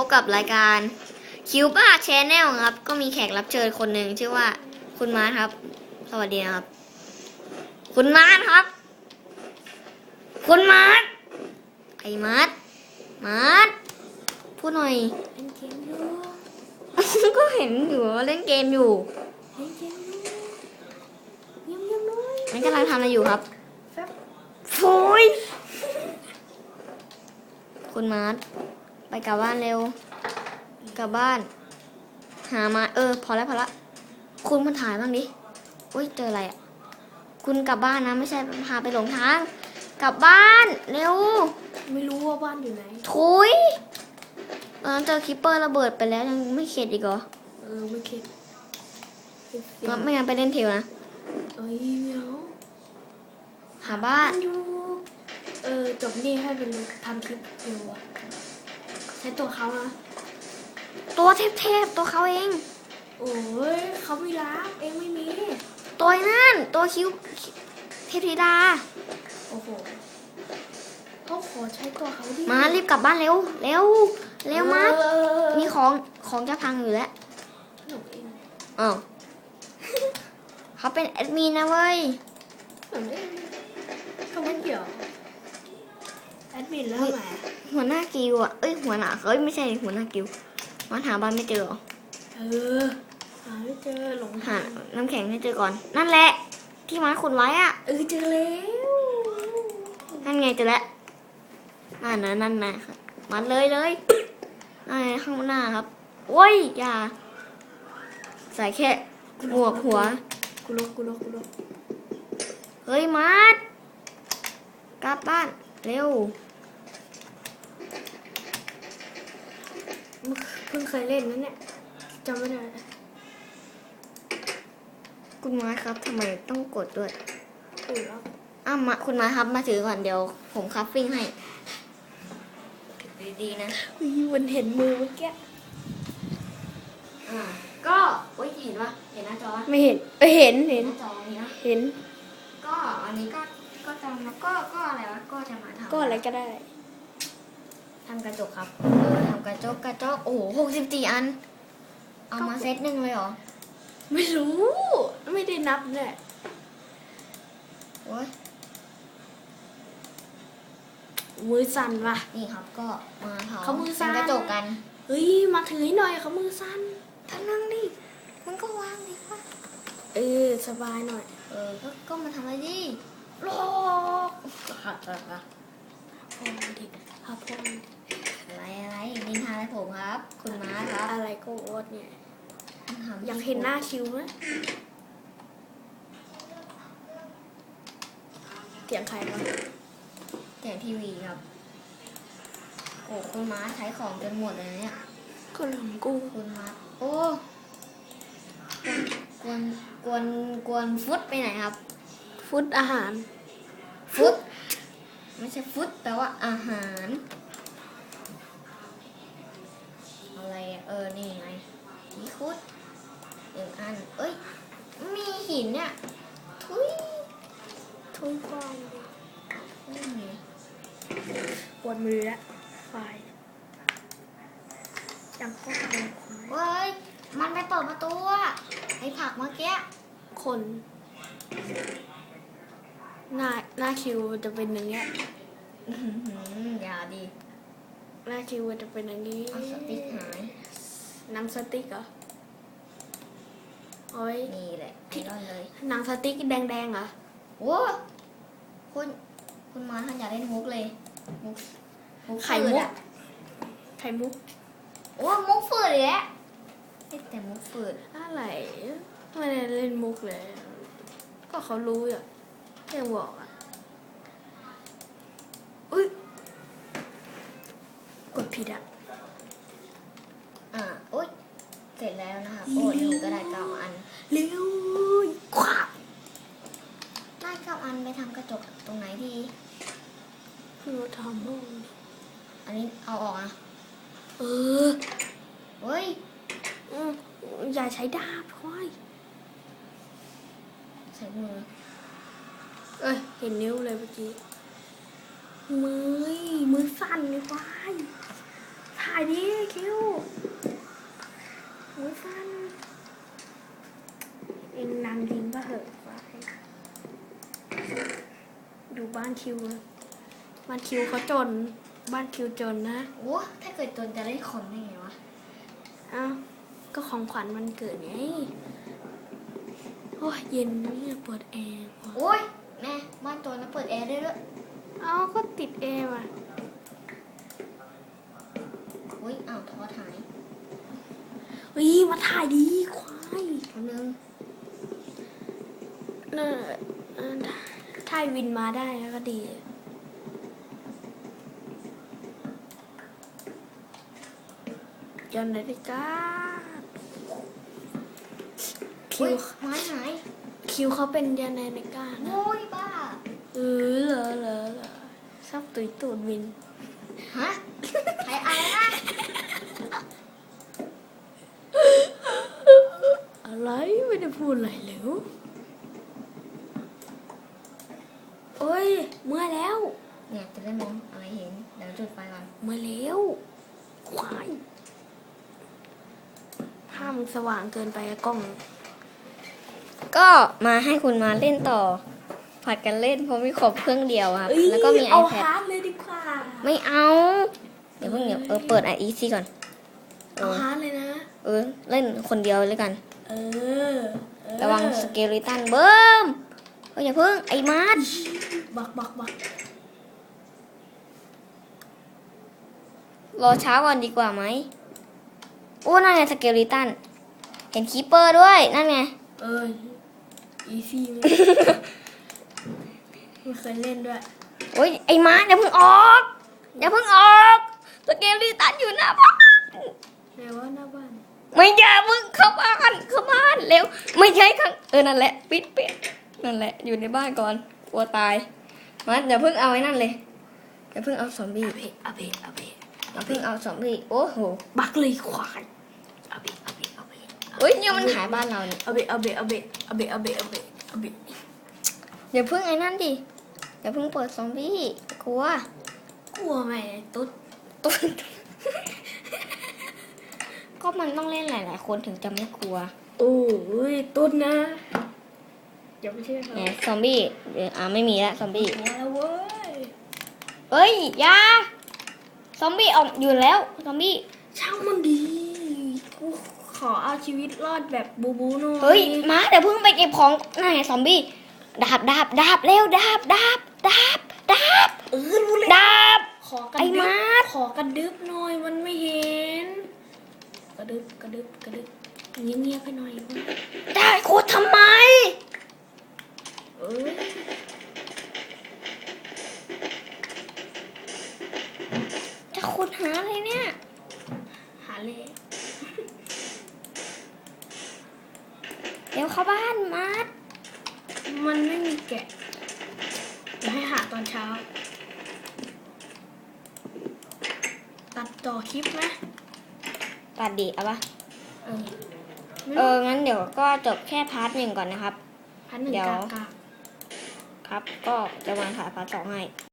พบกับรายการคิวบ้าแชนแนลครับ ก็มีแขกรับเชิญคนหนึ่งชื่อว่า คุณมาร์ทครับ สวัสดีนะครับ คุณมาร์ทครับ คุณมาร์ทไอ้มาร์ทมาร์ทพูดหน่อยเล่นเกมอยู่ก็เห็นอยู่ว่าเล่นเกมอยู่เล่นเกมอยู่เยี่ยมเยี่ยมเลยนั่นกำลังทำอะไรอยู่ครับแฟบโอ้ยคุณมาร์ท ไปกลับบ้านเร็ว กลับบ้าน หามาเออ พอแล้วพอละ คุณมาถ่ายบ้างดิอุ้ยเจออะไรอะ คุณกลับบ้านนะ ไม่ใช่พาไปหลงทาง กลับบ้านเร็ว ไม่รู้ว่าบ้านอยู่ไหนทุยตอนนั้นเจอคิปเปอร์ระเบิดไปแล้วยังไม่เข็ดอีกเหรอเออไม่คิดคิดสิงั้นไม่งั้นไปเล่นเทวนะ เอ้ยเหมียวหาบ้าน อยู่ เออจบนี่ให้เป็นทำคลิปเร็วอะ ใช้ตัวเขานะตัวเทพๆตัวเขาเอง โอ้ยเขาไม่รักเองไม่มี ตัวไอ้นั่น ตัวคิวเทพธิดา โอ้โหเขาขอใช้ตัวเขาดิมารีบกลับบ้านเร็ว เร็ว เร็วมาเออมีของของจะพังอยู่แล้วหนูเองอ้าวเขาเป็นแอดมินนะเว้ย หนูเองเขาไม่เกี่ยว แอดมินแล้วทำไมอะหัวหน้ากิวอะ เอ้ยหัวหน้าเอ้ยไม่ใช่หัวหน้ากิวมาหาบ้านไม่เจอเหรอเออหาไม่เจอหลงหาทางน้ำแข็งให้เจอก่อน นั่นแหละ ที่มาขุดไว้อะ เออเจอแล้วนั่นไงเจอแล้วนั่นนะนั่นนะครับมาเลยเลยนั่นไงข้างหน้าครับ โอ้ยอย่า ใส่แค่หมวกหัว กูลกกูลกกูลกเฮ้ยมาดกลับบ้าน เร็วเพิ่งเคยเล่นนั่นเนี่ยจำไม่ได้คุณมาร์คครับทำไมต้องกดด้วยถูกแล้วอ้าวมาคุณมาร์คครับมาถือก่อนเดี๋ยว ผมคัฟฟิ้งให้ดีๆนะอุ้ยมันเห็นมือเมื่อกี้อ่าก็โอ้ยเห็นปะเห็นหน้าจอปะไม่เห็นเออเห็นเห็เห็นนหน้าจอนี้นะเห็น ก็อันนี้ก็ ก็จะมาก็ก็อะไรวะก็จะมาทำก็อะไรก็ได้ทำกระจกครับเออทำกระจกกระจกโอ้โหหกสิบสี่อัน เอามาเซตหนึ่งเลยเหรอไม่รู้ ไม่ได้นับเนี่ยโอ้ยมือสั่นว่ะ นี่ครับก็มาเผาเขามือสั่นทำกระจกกันเฮ้ยมาถือให้หน่อยเขามือสั่นท่านั่งดิมันก็วางดิวะเออสบายหน่อย เออก็ก็มาทำอะไรดิ โลกอะพอมันดิครับพอมันดิไรอะไรนินทาอะไรผมครับ คุณม้าครับอะไรก็โอ๊ตเนี่ยถามยังเห็นหน้าคิวไหมเสียงใครวะเสียงทีวีครับโอ้คุณม้าใช้ของจนหมดเลยเนี่ยก็เรื่องของกูคุณม้าโอ้กวนกวนกวนฟุตไปไหนครับ ฟุตอาหาร ฟุตไม่ใช่ฟุตแปลว่าอาหาร อะไรอะเออ นี่ไงมีคุดหนึ่งอัน เอ้ย มีหินเนี่ย ทุย ทุ่งกว้างไม่มีปวดมือแล้วไฟยังก็คงควายเว้ย มันไปเปิดประตูอะไอ้ผักเมื่อกี้ คน หน้าหน้าคิวจะเป็นอย่างเงี้ยอื้อหืออย่าดีหน้าคิวจะเป็นอย่างนี้เอาสติ๊กหายหนังสติ๊กเหรอโอ้ยนี่แหละไอรอนเลยหนังสติ๊กแดงๆเหรอโอ้คุณคุณมาท่านอยากเล่นมุกเลยมุกมุกไข่ฝืมุดกอะไข่มุกโอ้มุกฝืดเลยแหละเล่นแต่มุกฝืดอะไรไม่ได้เล่นมุกเลย ก็เขารู้อ ยู่ยังบอกอะ อุ้ยกดผิดอะ อ่าโอ๊ยเสร็จแล้วนะคะโอ้ยหนูก็ได้เก้าอันเร็วขวาบได้เก้าอันไปทำกระจกตรงไหนดีคือทำบ้างอันนี้เอาออกอะเออ เฮ้ยอืมอย่าใช้ดาบค่อย ใส่มือ เอ้ย เห็นนิ้วเลยเมื่อกี้ มือ มือสั่นเลยควายท่าถ่ายดิคิวโอ้ยฟันเองนางยิงปะเหอะไฟดูบ้านคิวนะบ้านคิวเขาจน บ้านคิวจนนะ โอ้ถ้าเกิดจนจะได้ของได้ไงวะอ้าวก็ของขวัญมันเกิดไง โอ้ยเย็นเนี่ยเปิดแอร์ว่ะโอ้ย แม่บ้านจนแล้วเปิดแอร์ได้ด้วยเอ้าก็ติดแอร์ว่ะโอ้ยอ้าวทอถ่ายเฮ้ยมาถ่ายดีควายคนนึงเออเออถ่ายวินมาได้แล้วก็ดีจนนาฬิกาคิโอ้วยไม้หายคิวเขาเป็นยานาฬิกานะโอ้ยบ้า เออเหรอเหรอเหรอชอบตุยตูดวิน ฮะใครอะไรนะอะไรไม่ได้พูดอะไรเลยโอ้ยเมื่อยแล้วเนี่ยจะได้มองอะไรเห็นเดี๋ยวจุดไฟก่อนเมื่อยแล้วควายห้ามสว่างเกินไปอะกล้อง ก็มาให้คุณมาเล่นต่อ ผัดกันเล่นเพราะมีขอบเครื่องเดียวครับเอ้ยแล้วก็มีเอา iPad ฮาร์ดเลยดีกว่า ไม่เอา เดี๋ยวเพิ่งเดี๋ยวเออเปิด i e ซี่ก่อน เอเอาอ ฮาร์ดเลยนะ เออ เล่นคนเดียวเลยกัน เออเออระวังสเกลิตันเบิ้มเฮ้ยอย่าเพิ่งไอ้มาร์ทบักบักบักรอเช้าก่อนดีกว่าไหมโอ้นั่นไงสเกลิตัน เห็นคีเปอร์ด้วยนั่นไง เออ อีซี่ไห มไม่เคยเล่นด้วย โอ้ยไอ้มาร์ทอย่าเพิ่งออก อย่าเพิ่งออกสเกลิตันอยู่หน้าบ้านไหนว่าหน้าบ้าน ไม่อย่ามึงเข้าบ้านเข้าบ้านเร็ว ไม่ใช่ข้างเออนั่นแหละปิดปิดนั่นแหละ อยู่ในบ้านก่อนกลัวตายมาอย่าเพิ่งเอาไอ้นั่นเลยอย่าเพิ่งเอาซอมบี้อาเบะอาเบะอาเบะอย่าเพิ่งเอาซอมบี้โอ้โหบักเลยควายอาเบะอาเบะอาเบะเฮ้ยเนี่ยมันหายบ้านเราเนี่ยอาเบะอาเบะอาเบะอาเบะอาเบะอาเบะอาเบะ อย่าเพิ่งไอ้นั่นดิอย่าเพิ่งเปิดซอมบี้กลัวกลัวไหมตุ๊ดตุ๊ดก็มันต้องเล่นหลาย ๆ คนถึงจะไม่กลัวโอ้ยตุ๊ดนะอย่าไปเชื่อเขาเนี่ยซอมบี้เดี๋ยวอ่าไม่มีละซอมบี้กลัวแล้วเว้ยเฮ้ยอยาซอมบี้ออกอยู่แล้วซอมบี้ช่างมันดีกูขอเอาชีวิตรอดแบบบูบูหน่อย เฮ้ยมาเดี๋ยวเพิ่งไปเก็บของนั่นไงซอมบี้ ดาบดาบดาบเร็วดาบดาบดาบดาบเออรู้เลยดาบ ขอกระไอ้ดึมาบร์ทขอกระดึบหน่อยมันไม่เห็น กระดึบกระดึบกระดึบเงียบเงียบๆไปหน่อยได้โคตรทำไม เออจะขุดหาอะไรเนี่ย หาเลย เดี๋ยวเข้าบ้านมาร์ทมันไม่มี แกะเดี๋ยวให้หาตอนเช้า ตัดต่อคลิปไหมตัดดีเอาปะเออเออ งั้นเดี๋ยวก็จบแค่พาร์ทหนึ่งก่อนนะครับ พันหนึ่งเดี๋ยว กากาครับ ก็จะวางถ่ายพาร์ทสองให้